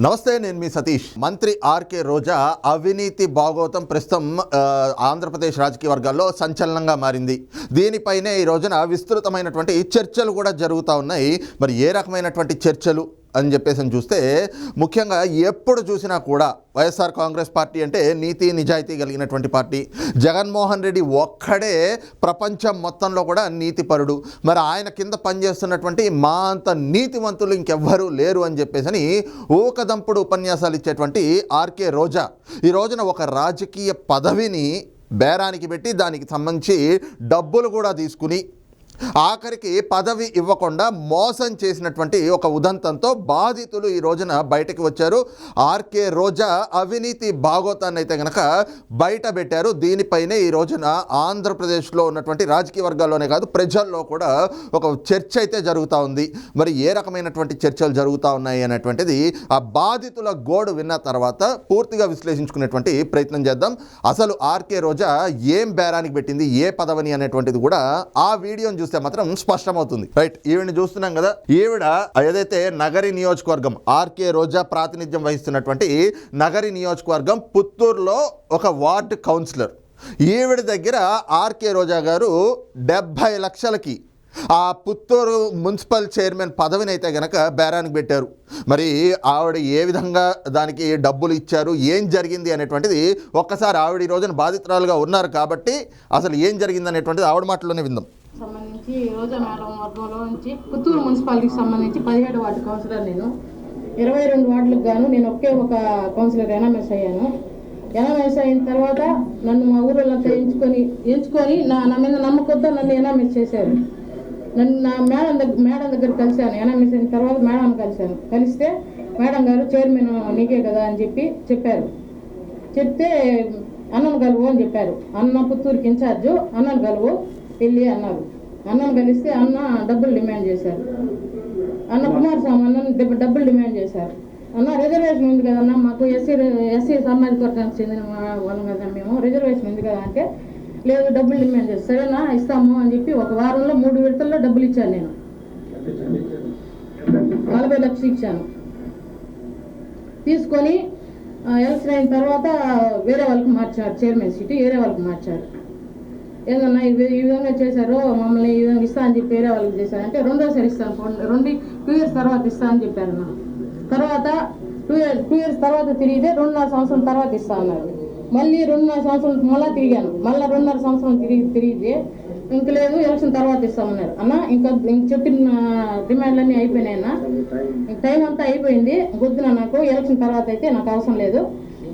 నమస్తే నేను మీ సతీష్. మంత్రి ఆర్కే రోజా అవినీతి భాగోతం ప్రస్తుతం ఆంధ్రప్రదేశ్ రాజకీయ వర్గాల్లో సంచలనంగా మారింది. దీనిపైనే ఈ రోజున విస్తృతమైనటువంటి చర్చలు కూడా జరుగుతూ ఉన్నాయి. మరి ఏ రకమైనటువంటి చర్చలు? అని చెప్పేసి చూస్తే ముఖ్యంగా ఎప్పుడు చూసినా కూడా వైఎస్ఆర్ కాంగ్రెస్ పార్టీ అంటే నీతి నిజాయితీ కలిగినటువంటి పార్టీ. జగన్మోహన్ రెడ్డి ఒక్కడే ప్రపంచం మొత్తంలో కూడా నీతిపరుడు. మరి ఆయన కింద పనిచేస్తున్నటువంటి మా అంత నీతివంతులు ఇంకెవ్వరూ లేరు అని చెప్పేసి అని ఊకదంపుడు ఉపన్యాసాలు ఇచ్చేటువంటి ఆర్కే రోజా. ఈ రోజున ఒక రాజకీయ పదవిని బేరానికి పెట్టి దానికి సంబంధించి డబ్బులు కూడా తీసుకుని ఆఖరికి పదవి ఇవ్వకుండా మోసం చేసినటువంటి ఒక ఉదంతంతో బాధితులు ఈ రోజున బయటకు వచ్చారు. ఆర్కే రోజా అవినీతి భాగోతాన్ని అయితే కనుక బయట పెట్టారు. దీనిపైనే ఈ రోజున ఆంధ్రప్రదేశ్లో ఉన్నటువంటి రాజకీయ వర్గాల్లోనే కాదు ప్రజల్లో కూడా ఒక చర్చ అయితే జరుగుతూ ఉంది. మరి ఏ రకమైనటువంటి చర్చలు జరుగుతూ ఉన్నాయి అనేటువంటిది ఆ బాధితుల గోడు విన్న తర్వాత పూర్తిగా విశ్లేషించుకునేటువంటి ప్రయత్నం చేద్దాం. అసలు ఆర్కే రోజా ఏం బేరానికి పెట్టింది ఏ పదవిని అనేటువంటిది కూడా ఆ వీడియోని చూస్తే మాత్రం స్పష్టమవుతుంది. రైట్ ఈవిడ చూస్తున్నాం కదా. ఈవిడ ఏదైతే నగరి నియోజకవర్గం ఆర్కే రోజా ప్రాతినిధ్యం వహిస్తున్నటువంటి నగరి నియోజకవర్గం పుత్తూరులో ఒక వార్డు కౌన్సిలర్. ఈవిడ దగ్గర ఆర్కే రోజా గారు డెబ్భై లక్షలకి ఆ పుత్తూరు మున్సిపల్ చైర్మన్ పదవిని అయితే గనక బేరానికి పెట్టారు. మరి ఆవిడ ఏ విధంగా దానికి డబ్బులు ఇచ్చారు ఏం జరిగింది అనేటువంటిది ఒక్కసారి ఆవిడ ఈ రోజున బాధితురాలుగా ఉన్నారు కాబట్టి అసలు ఏం జరిగింది అనేటువంటిది ఆవిడ మాటలోనే విందాం. సంబంధించి రోజా మేడం వర్గంలో నుంచి పుత్తూరు మున్సిపాలిటీకి సంబంధించి పదిహేడు వార్డు కౌన్సిలర్ నేను. ఇరవై రెండు వార్డులకు గాను నేను ఒకే ఒక కౌన్సిలర్ ఎనామెస్ అయ్యాను. ఎనామెస్ అయిన తర్వాత నన్ను మా ఊళ్ళంతా ఎంచుకొని ఎంచుకొని నా నా మీద నమ్మకంతో నన్ను ఎనామెస్ చేశారు. నన్ను నా మేడం దగ్గర మేడం దగ్గర కలిశాను. ఎనామెస్ అయిన తర్వాత మేడం కలిశాను. కలిస్తే మేడం గారు చైర్మన్ నీకే కదా అని చెప్పి చెప్పారు. చెప్తే అన్నం కలువు అని చెప్పారు. అన్న పుత్తూరుకి ఇన్ఛార్జు అన్నను కలువు వెళ్ళి అన్నారు. అన్నను కలిస్తే అన్న డబ్బులు డిమాండ్ చేశారు. అన్న కుమారస్వామి అన్న డబ్బులు డిమాండ్ చేశారు. అన్న రిజర్వేషన్ ఉంది కదన్నా మాకు ఎస్సీ ఎస్సీ సామాజిక వర్గానికి చెందిన వాళ్ళం కదా మేము. రిజర్వేషన్ ఉంది కదా అంటే లేదు డబ్బులు డిమాండ్ చేస్తారు సరేనా ఇస్తాము అని చెప్పి ఒక వారంలో మూడు విడతల్లో డబ్బులు ఇచ్చాను నేను. నలభై లక్షలు ఇచ్చాను. తీసుకొని ఎలక్షన్ అయిన తర్వాత వేరే వాళ్ళకి మార్చారు చైర్మన్ సీటు వేరే వాళ్ళకి మార్చారు. ఏదన్నా ఇవి ఈ విధంగా చేశారు మమ్మల్ని ఈ విధంగా ఇస్తా అని చెప్పి వేరే వాళ్ళకి చేశారు అంటే రెండోసారి ఇస్తాను రెండు టూ ఇయర్స్ తర్వాత ఇస్తా అని చెప్పారు నా తర్వాత టూ ఇయర్స్ టూ ఇయర్స్ తర్వాత తిరిగితే రెండున్నర సంవత్సరం తర్వాత ఇస్తా అన్నారు. మళ్ళీ రెండున్నర సంవత్సరం మళ్ళీ తిరిగాను. మళ్ళీ రెండున్నర సంవత్సరం తిరిగి తిరిగితే ఇంక లేదు ఎలక్షన్ తర్వాత ఇస్తామన్నారు. అన్న ఇంకా ఇంక చెప్పిన డిమాండ్లన్నీ అయిపోయినాయి అన్న. ఇంక టైం అంతా అయిపోయింది. వద్దున నాకు ఎలక్షన్ తర్వాత అయితే నాకు అవసరం లేదు.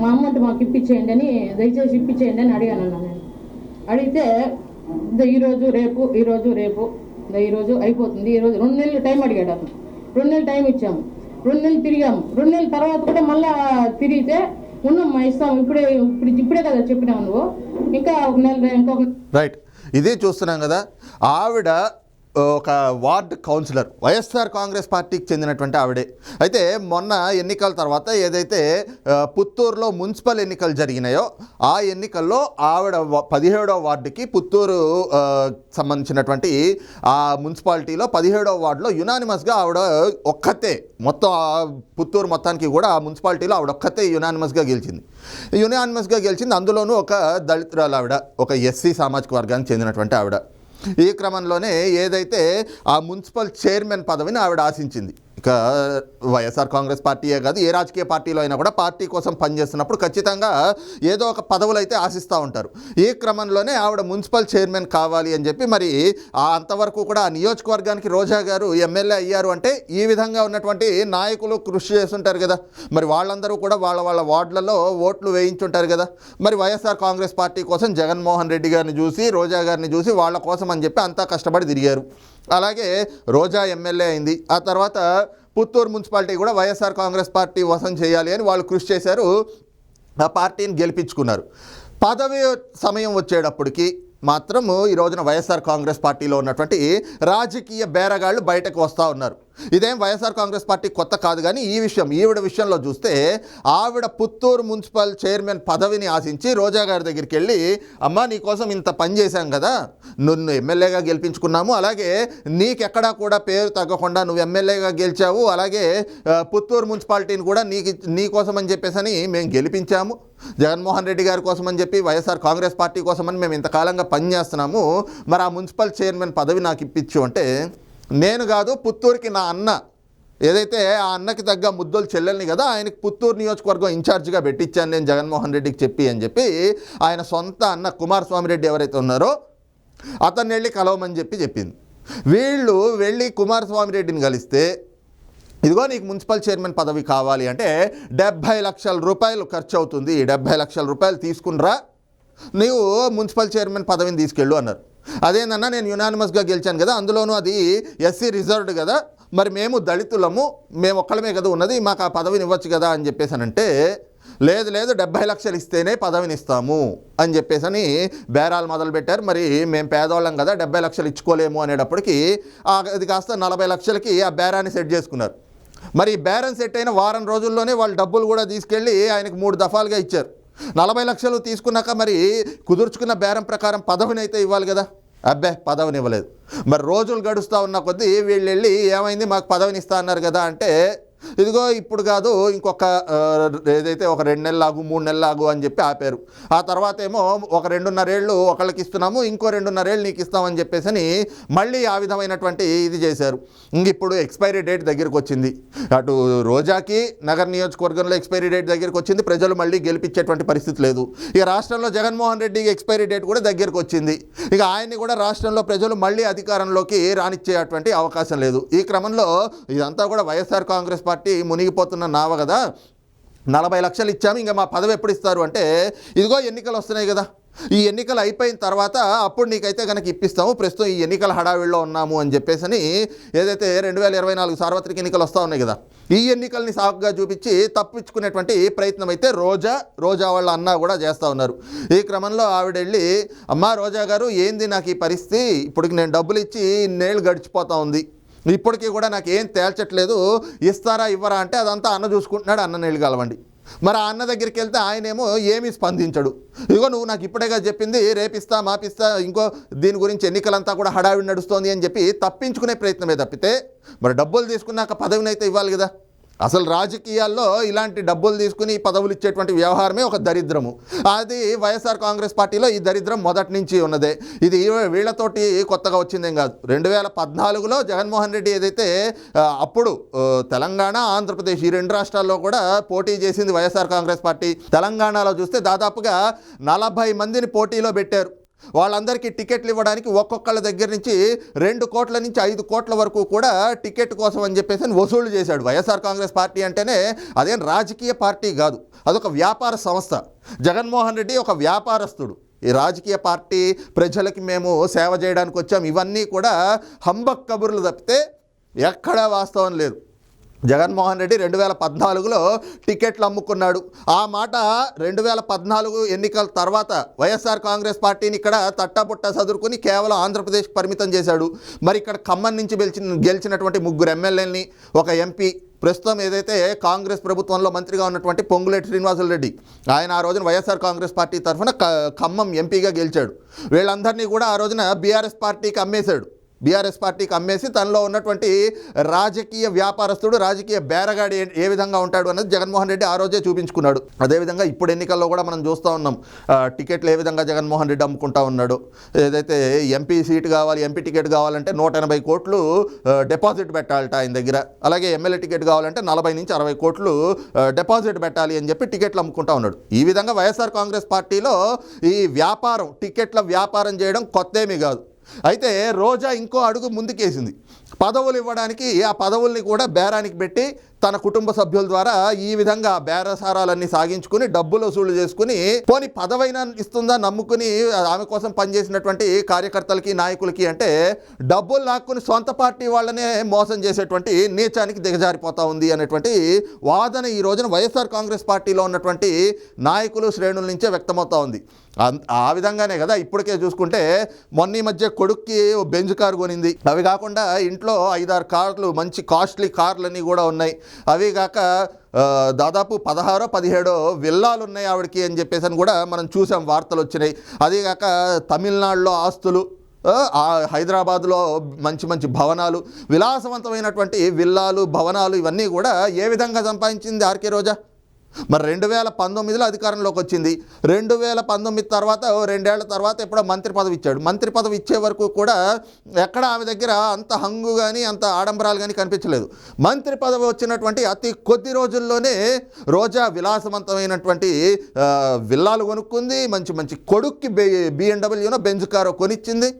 మా అమ్మంటే మాకు ఇప్పించేయండి అని దయచేసి ఇప్పించేయండి అని అడిగాను అన్న నేను. అడిగితే ఇదో ఈరోజు రేపు ఈరోజు రేపు ఈరోజు అయిపోతుంది ఈరోజు రెండు నెలలు టైం అడిగాడు అతను. రెండు నెలలు టైం ఇచ్చాము. రెండు నెలలు తిరిగాము. రెండు నెలల తర్వాత కూడా మళ్ళా తిరిగితే ఉన్నమ్మా ఇస్తాం ఇప్పుడే ఇప్పుడు ఇప్పుడే కదా చెప్పినావు నువ్వు. ఇంకా ఒక నెల ఇంకొక రైట్ ఇదే చూస్తున్నాం కదా ఆవిడ ఒక వార్డ్ కౌన్సిలర్ వైఎస్ఆర్ కాంగ్రెస్ పార్టీకి చెందినటువంటి ఆవిడే. అయితే మొన్న ఎన్నికల తర్వాత ఏదైతే పుత్తూరులో మున్సిపల్ ఎన్నికలు జరిగినాయో ఆ ఎన్నికల్లో ఆవిడ పదిహేడో పదిహేడవ వార్డుకి పుత్తూరు సంబంధించినటువంటి ఆ మున్సిపాలిటీలో పదిహేడవ వార్డులో యునానిమస్గా ఆవిడ ఒక్కతే. మొత్తం ఆ పుత్తూరు మొత్తానికి కూడా ఆ మున్సిపాలిటీలో ఆవిడ ఒక్కతే యునానిమస్గా గెలిచింది. యునానిమస్గా గెలిచింది అందులోనూ ఒక దళితురాలు ఆవిడ ఒక ఎస్సీ సామాజిక వర్గానికి చెందినటువంటి ఆవిడ. ఈ క్రమంలోనే ఏదైతే ఆ మున్సిపల్ చైర్మన్ పదవిని ఆవిడ ఆశించింది. వైఎస్ఆర్ కాంగ్రెస్ పార్టీయే కాదు ఏ రాజకీయ పార్టీలో అయినా కూడా పార్టీ కోసం పనిచేస్తున్నప్పుడు ఖచ్చితంగా ఏదో ఒక పదవులు అయితే ఆశిస్తూ ఉంటారు. ఈ క్రమంలోనే ఆవిడ మున్సిపల్ చైర్మన్ కావాలి అని చెప్పి మరి ఆ అంతవరకు కూడా ఆ నియోజకవర్గానికి రోజా గారు ఎమ్మెల్యే అయ్యారు అంటే ఈ విధంగా ఉన్నటువంటి నాయకులు కృషి చేస్తుంటారు కదా. మరి వాళ్ళందరూ కూడా వాళ్ళ వాళ్ళ వార్డులలో ఓట్లు వేయించుంటారు కదా. మరి వైఎస్ఆర్ కాంగ్రెస్ పార్టీ కోసం జగన్మోహన్ రెడ్డి గారిని చూసి రోజా గారిని చూసి వాళ్ళ కోసం అని చెప్పి అంతా కష్టపడి తిరిగారు. అలాగే రోజా ఎమ్మెల్యే అయింది. ఆ తర్వాత పుత్తూరు మున్సిపాలిటీ కూడా వైఎస్ఆర్ కాంగ్రెస్ పార్టీ వసం చేయాలి అని వాళ్ళు కృషి చేశారు. ఆ పార్టీని గెలిపించుకున్నారు. పదవి సమయం వచ్చేటప్పటికి మాత్రము ఈ రోజున వైఎస్ఆర్ కాంగ్రెస్ పార్టీలో ఉన్నటువంటి రాజకీయ బేరగాళ్ళు బయటకు వస్తూ ఉన్నారు. ఇదేం వైఎస్ఆర్ కాంగ్రెస్ పార్టీ కొత్త కాదు కానీ ఈ విషయం ఈవిడ విషయంలో చూస్తే ఆవిడ పుత్తూరు మున్సిపల్ చైర్మన్ పదవిని ఆశించి రోజా గారి దగ్గరికి వెళ్ళి అమ్మా నీకోసం ఇంత పని చేశాం కదా నిన్ను ఎమ్మెల్యేగా గెలిపించుకున్నాము. అలాగే నీకెక్కడా కూడా పేరు తగ్గకుండా నువ్వు ఎమ్మెల్యేగా గెలిచావు. అలాగే పుత్తూరు మున్సిపాలిటీని కూడా నీకు నీకోసం అని చెప్పేసి అని మేము గెలిపించాము. జగన్మోహన్ రెడ్డి గారి కోసం అని చెప్పి వైఎస్ఆర్ కాంగ్రెస్ పార్టీ కోసమని మేము ఇంతకాలంగా పనిచేస్తున్నాము మరి ఆ మున్సిపల్ చైర్మన్ పదవి నాకు ఇప్పించు అంటే నేను కాదు పుత్తూరుకి నా అన్న. ఏదైతే ఆ అన్నకి తగ్గ ముద్దులు చెల్లెల్ని కదా ఆయనకి పుత్తూరు నియోజకవర్గం ఇన్ఛార్జిగా పెట్టించాను నేను జగన్మోహన్ రెడ్డికి చెప్పి అని చెప్పి ఆయన సొంత అన్న కుమారస్వామి రెడ్డి ఎవరైతే ఉన్నారో అతన్ని వెళ్ళి కలవమని చెప్పి చెప్పింది. వీళ్ళు వెళ్ళి కుమారస్వామి రెడ్డిని కలిస్తే ఇదిగో నీకు మున్సిపల్ చైర్మన్ పదవి కావాలి అంటే డెబ్భై లక్షల రూపాయలు ఖర్చు అవుతుంది డెబ్భై లక్షల రూపాయలు తీసుకునిరా. నీవు మున్సిపల్ చైర్మన్ పదవిని తీసుకెళ్ళు అన్నారు. అదేందన్నా నేను యునానిమస్గా గెలిచాను కదా అందులోనూ అది ఎస్సీ రిజర్వ్డ్ కదా. మరి మేము దళితులము మేము ఒక్కళ్ళమే కదా ఉన్నది మాకు ఆ పదవిని ఇవ్వచ్చు కదా అని చెప్పేసానంటే లేదు లేదు డెబ్బై లక్షలు ఇస్తేనే పదవిని ఇస్తాము అని చెప్పేసని బేరాలు మొదలుపెట్టారు. మరి మేము పేదవాళ్ళం కదా డెబ్బై లక్షలు ఇచ్చుకోలేము అనేటప్పటికి అది కాస్త నలభై లక్షలకి ఆ బేరాన్ని సెట్ చేసుకున్నారు. మరి బ్యారెన్స్ బేరం సెట్ అయిన వారం రోజుల్లోనే వాళ్ళు డబ్బులు కూడా తీసుకెళ్ళి ఆయనకు మూడు దఫాలుగా ఇచ్చారు. నలభై లక్షలు తీసుకున్నాక మరి కుదుర్చుకున్న బేరం ప్రకారం పదవిని అయితే ఇవ్వాలి కదా? అబ్బే పదవిని ఇవ్వలేదు మరి రోజులు గడుస్తూ ఉన్న కొద్దీ వీళ్ళు వెళ్ళి ఏమైంది? మాకు పదవిని ఇస్తా అన్నారు కదా అంటే ఇదిగో ఇప్పుడు కాదు ఇంకొక ఏదైతే ఒక రెండు నెలలు ఆగు మూడు నెలలు ఆగు అని చెప్పి ఆపారు. ఆ తర్వాత ఏమో ఒక రెండున్నరేళ్ళు ఒకళ్ళకి ఇస్తున్నాము ఇంకో రెండున్నరేళ్ళు నీకు ఇస్తామని చెప్పేసి అని మళ్ళీ ఆ విధమైనటువంటి ఇది చేశారు. ఇంక ఇప్పుడు ఎక్స్పైరీ డేట్ దగ్గరికి వచ్చింది. అటు రోజాకి నగర నియోజకవర్గంలో ఎక్స్పైరీ డేట్ దగ్గరికి వచ్చింది ప్రజలు మళ్ళీ గెలిపించేటువంటి పరిస్థితి లేదు. ఇక రాష్ట్రంలో జగన్మోహన్ రెడ్డికి ఎక్స్పైరీ డేట్ కూడా దగ్గరికి వచ్చింది. ఇక ఆయన్ని కూడా రాష్ట్రంలో ప్రజలు మళ్ళీ అధికారంలోకి రానిచ్చేటువంటి అవకాశం లేదు. ఈ క్రమంలో ఇదంతా కూడా వైఎస్ఆర్ కాంగ్రెస్ పార్టీ పట్టి మునిగిపోతున్న నావ కదా నలభై లక్షలు ఇచ్చాము ఇంకా మా పదవి ఎప్పుడు ఇస్తారు అంటే ఇదిగో ఎన్నికలు వస్తున్నాయి కదా. ఈ ఎన్నికలు అయిపోయిన తర్వాత అప్పుడు నీకైతే కనుక ఇప్పిస్తాము ప్రస్తుతం ఈ ఎన్నికల హడావిడిలో ఉన్నాము అని చెప్పేసి ఏదైతే రెండు వేల ఇరవై నాలుగు సార్వత్రిక ఎన్నికలు వస్తూ ఉన్నాయి కదా ఈ ఎన్నికల్ని సాకుగా చూపించి తప్పించుకునేటువంటి ప్రయత్నం అయితే రోజా రోజా వాళ్ళ అన్న కూడా చేస్తూ ఉన్నారు. ఈ క్రమంలో ఆవిడ వెళ్ళి అమ్మా రోజా గారు ఏంది నాకు ఈ పరిస్థితి? ఇప్పటికి నేను డబ్బులు ఇచ్చి ఇన్నేళ్ళు గడిచిపోతా ఉంది. ఇప్పటికీ కూడా నాకు ఏం తేల్చట్లేదు. ఇస్తారా ఇవ్వరా అంటే అదంతా అన్న చూసుకుంటున్నాడు అన్న నీళ్ళు కలవండి. మరి ఆ అన్న దగ్గరికి వెళ్తే ఆయనేమో ఏమీ స్పందించడు. ఇదిగో నువ్వు నాకు ఇప్పుడేగా చెప్పింది రేపిస్తా మాపిస్తా ఇంకో దీని గురించి ఎన్నికలంతా కూడా హడావిడి నడుస్తోంది అని చెప్పి తప్పించుకునే ప్రయత్నమే తప్పితే మరి డబ్బులు తీసుకున్నాక పదవిని అయితే ఇవ్వాలి కదా. అసలు రాజకీయాల్లో ఇలాంటి డబ్బులు తీసుకుని పదవులు ఇచ్చేటువంటి వ్యవహారమే ఒక దరిద్రము. అది వైఎస్ఆర్ కాంగ్రెస్ పార్టీలో ఈ దరిద్రం మొదటి నుంచి ఉన్నదే. ఇది వీళ్ళతోటి కొత్తగా వచ్చిందేం కాదు. రెండు వేల పద్నాలుగులో జగన్మోహన్ రెడ్డి ఏదైతే అప్పుడు తెలంగాణ ఆంధ్రప్రదేశ్ ఈ రెండు రాష్ట్రాల్లో కూడా పోటీ చేసింది వైఎస్ఆర్ కాంగ్రెస్ పార్టీ. తెలంగాణలో చూస్తే దాదాపుగా నలభై మందిని పోటీలో పెట్టారు. వాళ్ళందరికీ టికెట్లు ఇవ్వడానికి ఒక్కొక్కళ్ళ దగ్గర నుంచి రెండు కోట్ల నుంచి ఐదు కోట్ల వరకు కూడా టికెట్ కోసం అని చెప్పేసి అని వసూలు చేశాడు. వైఎస్ఆర్ కాంగ్రెస్ పార్టీ అంటేనే అదేం రాజకీయ పార్టీ కాదు. అదొక వ్యాపార సంస్థ. జగన్మోహన్ రెడ్డి ఒక వ్యాపారస్తుడు. ఈ రాజకీయ పార్టీ ప్రజలకి మేము సేవ చేయడానికి వచ్చాం. ఇవన్నీ కూడా హంబక్ కబుర్లు తప్పితే ఎక్కడా వాస్తవం లేదు. జగన్మోహన్ రెడ్డి రెండు వేల పద్నాలుగులో టికెట్లు అమ్ముకున్నాడు. ఆ మాట రెండు వేల పద్నాలుగు ఎన్నికల తర్వాత వైఎస్ఆర్ కాంగ్రెస్ పార్టీని ఇక్కడ తట్టపుట్ట చదురుకుని కేవలం ఆంధ్రప్రదేశ్ పరిమితం చేశాడు. మరి ఇక్కడ ఖమ్మం నుంచి గెలిచిన గెలిచినటువంటి ముగ్గురు ఎమ్మెల్యేలని ఒక ఎంపీ ప్రస్తుతం ఏదైతే కాంగ్రెస్ ప్రభుత్వంలో మంత్రిగా ఉన్నటువంటి పొంగులేటి శ్రీనివాసులు రెడ్డి ఆయన ఆ రోజున వైఎస్ఆర్ కాంగ్రెస్ పార్టీ తరఫున ఖమ్మం ఎంపీగా గెలిచాడు. వీళ్ళందరినీ కూడా ఆ రోజున బీఆర్ఎస్ పార్టీకి అమ్మేశాడు. బీఆర్ఎస్ పార్టీకి అమ్మేసి తనలో ఉన్నటువంటి రాజకీయ వ్యాపారస్తుడు రాజకీయ బేరగాడి ఏ- విధంగా ఉంటాడు అన్నది జగన్మోహన్ రెడ్డి ఆ రోజే చూపించుకున్నాడు. అదేవిధంగా ఇప్పుడు ఎన్నికల్లో కూడా మనం చూస్తూ ఉన్నాం టికెట్లు ఏ విధంగా జగన్మోహన్ రెడ్డి అమ్ముకుంటా ఉన్నాడు. ఏదైతే ఎంపీ సీట్ కావాలి ఎంపీ టికెట్ కావాలంటే నూట ఎనభై కోట్లు డిపాజిట్ పెట్టాలట ఆయన దగ్గర. అలాగే ఎమ్మెల్యే టికెట్ కావాలంటే నలభై నుంచి అరవై కోట్లు డిపాజిట్ పెట్టాలి అని చెప్పి టికెట్లు అమ్ముకుంటా ఉన్నాడు. ఈ విధంగా వైఎస్ఆర్ కాంగ్రెస్ పార్టీలో ఈ వ్యాపారం టికెట్ల వ్యాపారం చేయడం కొత్తేమీ కాదు. అయితే రోజా ఇంకో అడుగు ముందుకేసింది. పదవులు ఇవ్వడానికి ఆ పదవుల్ని కూడా బేరానికి పెట్టి తన కుటుంబ సభ్యుల ద్వారా ఈ విధంగా బేరసారాలన్నీ సాగించుకుని డబ్బులు వసూలు చేసుకుని పోని పదవైనా ఇస్తుందా నమ్ముకుని ఆమె కోసం పనిచేసినటువంటి కార్యకర్తలకి నాయకులకి అంటే డబ్బులు లాక్కుని సొంత పార్టీ వాళ్ళనే మోసం చేసేటువంటి నీచానికి దిగజారిపోతా ఉంది అనేటువంటి వాదన ఈ రోజున వైఎస్ఆర్ కాంగ్రెస్ పార్టీలో ఉన్నటువంటి నాయకులు శ్రేణుల నుంచే వ్యక్తమవుతా ఉంది. ఆ విధంగానే కదా ఇప్పటికే చూసుకుంటే మొన్న ఈ మధ్య కొడుక్కి ఓ బెంజ్ కారు కొనింది. అవి కాకుండా ఇంట్లో ఐదారు కార్లు మంచి కాస్ట్లీ కార్లన్నీ కూడా ఉన్నాయి. అవి కాక దాదాపు పదహారో పదిహేడో విల్లాలు ఉన్నాయి ఆవిడకి అని చెప్పేసి అని కూడా మనం చూసాం వార్తలు వచ్చినాయి. అదేగాక తమిళనాడులో ఆస్తులు హైదరాబాద్లో మంచి మంచి భవనాలు విలాసవంతమైనటువంటి విల్లాలు భవనాలు ఇవన్నీ కూడా ఏ విధంగా సంపాదించింది ఆర్కే రోజా? మరి రెండు వేల పంతొమ్మిదిలో అధికారంలోకి వచ్చింది. రెండు వేల పంతొమ్మిది తర్వాత రెండేళ్ళ తర్వాత ఎప్పుడో మంత్రి పదవి ఇచ్చాడు. మంత్రి పదవి ఇచ్చే వరకు కూడా ఎక్కడ ఆమె దగ్గర అంత హంగు కానీ అంత ఆడంబరాలు కానీ కనిపించలేదు. మంత్రి పదవి వచ్చినటువంటి అతి కొద్ది రోజుల్లోనే రోజా విలాసవంతమైనటువంటి విల్లాలు కొనుక్కుంది. మంచి మంచి కొడుక్కి బి బిఎండబ్ల్యూనో బెంజ్ కారో కొనిచ్చింది.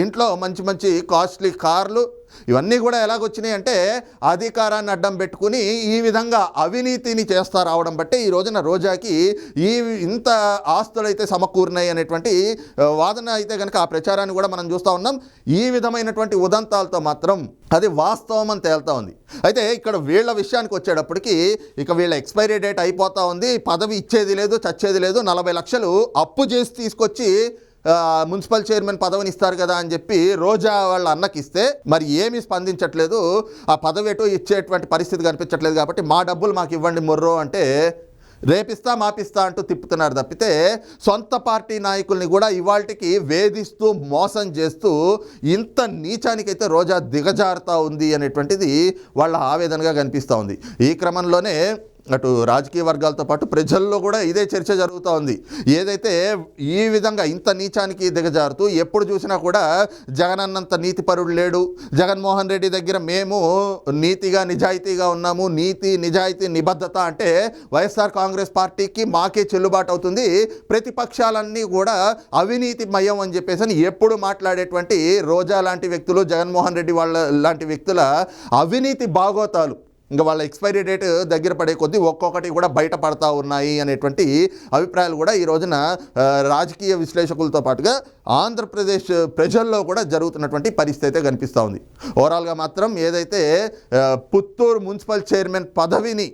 ఇంట్లో మంచి మంచి కాస్ట్లీ కార్లు ఇవన్నీ కూడా ఎలాగొచ్చినాయి అంటే అధికారాన్ని అడ్డం పెట్టుకుని ఈ విధంగా అవినీతిని చేస్తా రావడం బట్టే ఈ రోజున రోజాకి ఈ ఇంత ఆస్తులు అయితే సమకూరినాయి అనేటువంటి వాదన అయితే కనుక ఆ ప్రచారాన్ని కూడా మనం చూస్తూ ఉన్నాం. ఈ విధమైనటువంటి ఉదంతాలతో మాత్రం అది వాస్తవం అని తేలుతా ఉంది. అయితే ఇక్కడ వీళ్ళ విషయానికి వచ్చేటప్పటికి ఇక వీళ్ళ ఎక్స్పైరీ డేట్ అయిపోతా ఉంది. పదవి ఇచ్చేది లేదు చచ్చేది లేదు. నలభై లక్షలు అప్పు చేసి తీసుకొచ్చి మున్సిపల్ చైర్మన్ పదవిని ఇస్తారు కదా అని చెప్పి రోజా వాళ్ళ అన్నకి ఇస్తే మరి ఏమీ స్పందించట్లేదు. ఆ పదవి ఎటో ఇచ్చేటువంటి పరిస్థితి కనిపించట్లేదు కాబట్టి మా డబ్బులు మాకు ఇవ్వండి మొర్రో అంటే రేపిస్తా మాపిస్తా అంటూ తిప్పుతున్నారు తప్పితే సొంత పార్టీ నాయకుల్ని కూడా ఇవాళకి వేధిస్తూ మోసం చేస్తూ ఇంత నీచానికైతే రోజా దిగజారుతా ఉంది అనేటువంటిది వాళ్ళ ఆవేదనగా కనిపిస్తూ ఉంది. ఈ క్రమంలోనే అటు రాజకీయ వర్గాలతో పాటు ప్రజల్లో కూడా ఇదే చర్చ జరుగుతూ ఉంది. ఏదైతే ఈ విధంగా ఇంత నీచానికి దిగజారుతూ ఎప్పుడు చూసినా కూడా జగన్ అన్నంత నీతిపరుడు లేడు. జగన్మోహన్ రెడ్డి దగ్గర మేము నీతిగా నిజాయితీగా ఉన్నాము. నీతి నిజాయితీ నిబద్ధత అంటే వైఎస్ఆర్ కాంగ్రెస్ పార్టీకి మాకే చెల్లుబాటు అవుతుంది. ప్రతిపక్షాలన్నీ కూడా అవినీతి మయం అని చెప్పేసి అని ఎప్పుడు మాట్లాడేటువంటి రోజా లాంటి వ్యక్తులు జగన్మోహన్ రెడ్డి వాళ్ళ లాంటి వ్యక్తుల అవినీతి బాగోతాలు. ఇంకా వాళ్ళ ఎక్స్పైరీ డేట్ దగ్గర పడే కొద్దీ ఒక్కొక్కటి కూడా బయటపడతా ఉన్నాయి అనేటువంటి అభిప్రాయాలు కూడా ఈ రోజున రాజకీయ విశ్లేషకులతో పాటుగా ఆంధ్రప్రదేశ్ ప్రజల్లో కూడా జరుగుతున్నటువంటి పరిస్థితి అయితే కనిపిస్తూ ఉంది. ఓవరాల్గా మాత్రం ఏదైతే పుత్తూరు మున్సిపల్ చైర్మన్ పదవిని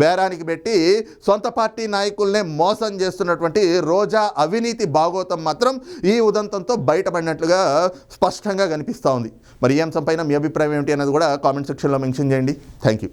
బేరానికి పెట్టి సొంత పార్టీ నాయకుల్నే మోసం చేస్తున్నటువంటి రోజా అవినీతి భాగోతం మాత్రం ఈ ఉదంతంతో బయటపడినట్లుగా స్పష్టంగా కనిపిస్తూ ఉంది. మరి ఈ అంశంపైన మీ అభిప్రాయం ఏమిటి అన్నది కూడా కామెంట్ సెక్షన్లో మెన్షన్ చేయండి. Thank you